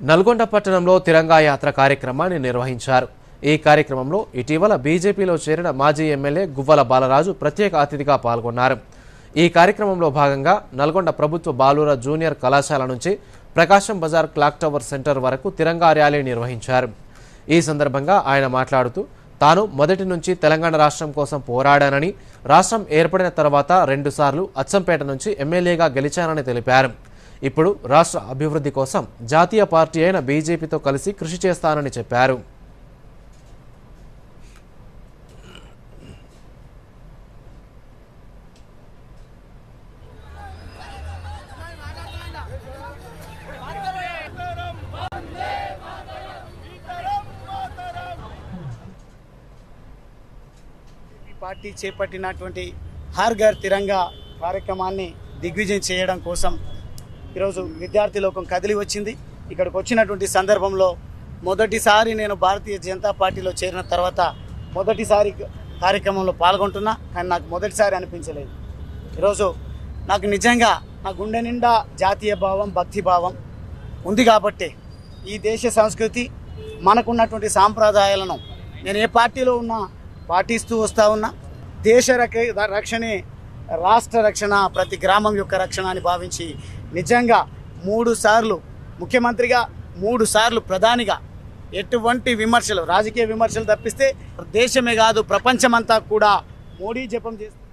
నల్గొండ పట్టణంలో తిరంగా యాత్ర కార్యక్రమాన్ని నిర్వహించారు. ఈ కార్యక్రమంలో ఇటీవల బీజేపీలో చేరిన మాజీ ఎమ్మెల్యే గువ్వల బాలరాజు ప్రత్యేక అతిథిగా పాల్గొన్నారు. ఈ కార్యక్రమంలో భాగంగా నల్గొండ ప్రభుత్వ బాలుర జూనియర్ కళాశాల నుంచి Prakasam Bazar clock tower centre వరకు తిరంగా ర్యాలీ నిర్వహించారు. ఈ సందర్భంగా ఆయన మాట్లాడుతూ తాను మొదటి నుంచి తెలంగాణ రాష్ట్రం కోసం పోరాడానని రాష్ట్రం ఏర్పడిన తర్వాత రెండుసార్లు అచ్చంపేట నుంచి ఎమ్మెల్యేగా గెలిచానని తెలిపారు. ఇప్పుడు రాష్ట్ర అభివృద్ధి కోసం జాతీయ పార్టీ అయిన బీజేపీతో కలిసి కృషి చేస్తానని చెప్పారు. పార్టీ చేపట్టినటువంటి హర్ ఘర్ తిరంగా కార్యక్రమాన్ని దిగ్విజయం చేయడం కోసం ఈరోజు విద్యార్థి లోకం కదిలి వచ్చింది. ఇక్కడికి వచ్చినటువంటి సందర్భంలో మొదటిసారి నేను భారతీయ జనతా పార్టీలో చేరిన తర్వాత మొదటిసారి కార్యక్రమంలో పాల్గొంటున్నా కానీ నాకు మొదటిసారి అనిపించలేదు. ఈరోజు నాకు నిజంగా నా గుండె నిండా జాతీయ భావం భక్తి భావం ఉంది కాబట్టి ఈ దేశ సంస్కృతి మనకున్నటువంటి సాంప్రదాయాలను నేను ఏ పార్టీలో ఉన్నా పాటిస్తూ వస్తూ ఉన్నా. దేశ రక్ష రక్షణే రాష్ట్ర రక్షణ ప్రతి గ్రామం యొక్క రక్షణ అని భావించి నిజంగా మూడు సార్లు ముఖ్యమంత్రిగా మూడు సార్లు ప్రధానిగా ఎటువంటి విమర్శలు రాజకీయ విమర్శలు తప్పిస్తే దేశమే కాదు ప్రపంచమంతా కూడా మోడీ జపం చేస్తే